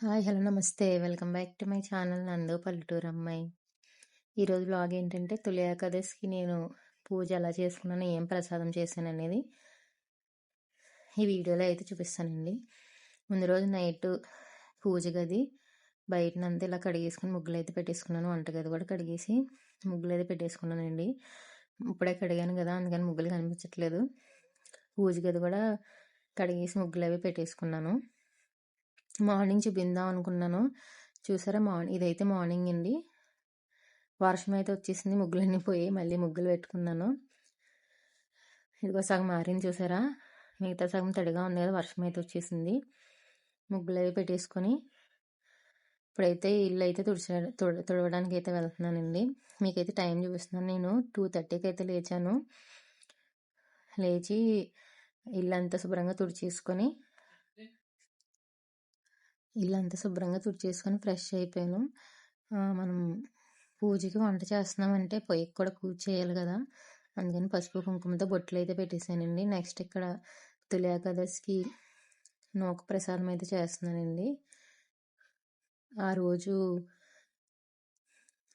Hi hello నమస్తే. Welcome back to my channel Nandu పల్లెటూరు అమ్మాయి. ఈరోజు బ్లాగ్ ఏంటంటే తొలి ఏకాదశికి నేను పూజ ఎలా చేసుకున్నాను ఏం ప్రసాదం చేశాను అనేది ఈ వీడియోలో అయితే చూపిస్తానండి. ముందు రోజు నైట్ పూజ గది బయటనంతా ఇలా కడిగేసుకుని ముగ్గులు అయితే పెట్టేసుకున్నాను వంటగది కూడా కడిగేసి ముగ్గులు అయితే పెట్టేసుకున్నానండి. ఇప్పుడే కడిగాను కదా అందుకని ముగ్గులు కనిపించట్లేదు. పూజ గది కూడా కడిగేసి ముగ్గులు అవి పెట్టేసుకున్నాను. మార్నింగ్ చూపిందాం అనుకున్నాను. చూసారా మార్నింగ్ ఇదైతే మార్నింగ్ అండి. వర్షం అయితే వచ్చేసింది ముగ్గులన్నీ పోయి మళ్ళీ ముగ్గులు పెట్టుకున్నాను. ఇదిగో సగం మారింది చూసారా? మిగతా సగం తడిగా ఉంది కదా వర్షం అయితే వచ్చేసింది. ముగ్గులు అవి పెట్టేసుకొని ఇప్పుడైతే ఇల్లు అయితే తుడిచ తుడవడానికి అయితే వెళ్తున్నానండి. మీకైతే టైం చూపిస్తున్నాను. నేను టూ థర్టీకి అయితే లేచాను. లేచి ఇల్లు అంతా శుభ్రంగా తుడిచేసుకొని ఇల్లు అంతా శుభ్రంగా తుడిచేసుకొని ఫ్రెష్ అయిపోయాను. మనం పూజకి వంట చేస్తున్నామంటే పొయ్యికి కూడా పూజ చేయాలి కదా. అందుకని పసుపు కుంకుమతో బొట్లు అయితే పెట్టేశానండి. నెక్స్ట్ ఇక్కడ తులి ఏకాదశికి నూక ప్రసాదం అయితే చేస్తున్నానండి. ఆ రోజు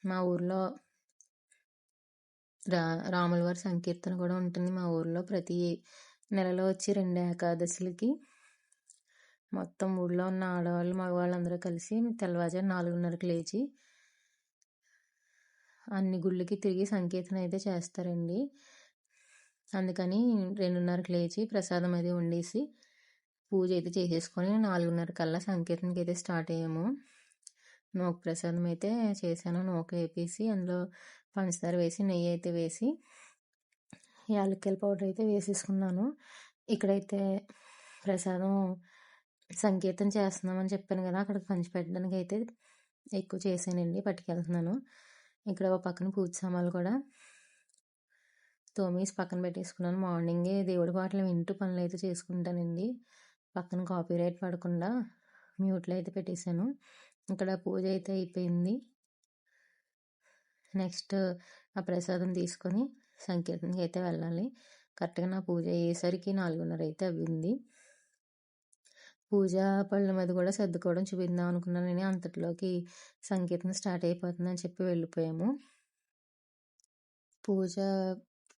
మా ఊర్లో రా రాముల వారి సంకీర్తన కూడా ఉంటుంది మా ఊర్లో. ప్రతి నెలలో వచ్చి రెండు ఏకాదశులకి మొత్తం ఊళ్ళో ఉన్న ఆడవాళ్ళు మగవాళ్ళు అందరూ కలిసి తెల్లవారుజాము నాలుగున్నరకు లేచి అన్ని గుళ్ళకి తిరిగి సంకీర్తన అయితే చేస్తారండి. అందుకని రెండున్నరకు లేచి ప్రసాదం అది వండేసి పూజ అయితే చేసేసుకొని నాలుగున్నర కల్లా సంకీర్తనకి అయితే స్టార్ట్ అయ్యాము. నూక ప్రసాదం అయితే చేశాను. నూక వేపేసి అందులో పంచదార వేసి నెయ్యి అయితే వేసి యాలక్కల పౌడర్ అయితే వేసేసుకున్నాను. ఇక్కడైతే ప్రసాదం సంకీర్తన చేస్తున్నామని చెప్పాను కదా అక్కడ పంచిపెట్టడానికి అయితే ఎక్కువ చేశానండి పట్టుకెళ్తున్నాను. ఇక్కడ ఒక పక్కన పూజ సామాన్లు కూడా తోమేసి పక్కన పెట్టేసుకున్నాను. మార్నింగే దేవుడి పాటలు వింటూ పనులు అయితే చేసుకుంటానండి. పక్కన కాపీ రైట్ పడకుండా మ్యూట్లో అయితే పెట్టేశాను. ఇక్కడ పూజ అయితే అయిపోయింది. నెక్స్ట్ ఆ ప్రసాదం తీసుకొని సంకీర్తనకి అయితే వెళ్ళాలి. కరెక్ట్గా నా పూజ అయ్యేసరికి నాలుగున్నర అయితే అవ్వింది పూజ పళ్ళ మీద కూడా సర్దుకోవడం చూపిద్దాం అనుకున్నాను. నేను అంతట్లోకి సంకీర్తన స్టార్ట్ అయిపోతుందని చెప్పి వెళ్ళిపోయాము. పూజ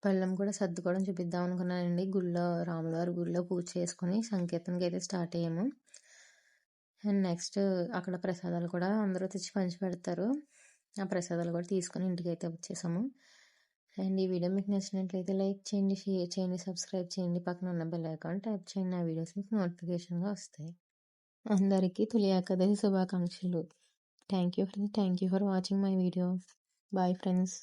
పళ్ళం కూడా సర్దుకోవడం చూపిద్దాం అనుకున్నానండి. గుళ్ళో రాములవారి గుళ్ళో పూజ చేసుకుని సంకీర్తనకి అయితే స్టార్ట్ అయ్యాము. అండ్ నెక్స్ట్ అక్కడ ప్రసాదాలు కూడా అందరూ తెచ్చి పంచి పెడతారు ఆ ప్రసాదాలు కూడా తీసుకొని ఇంటికి అయితే వచ్చేసాము. అండ్ ఈ వీడియో మీకు నచ్చినట్లయితే లైక్ చేయండి షేర్ చేయండి సబ్స్క్రైబ్ చేయండి. పక్కన ఉన్న బెల్ ఐకాన్ ట్యాప్ చేయండి. ఆ వీడియోస్ మీకు నోటిఫికేషన్గా వస్తాయి. అందరికీ తొలి ఏకాదశి శుభాకాంక్షలు. Thank you friends. Thank you for watching my video. Bye friends.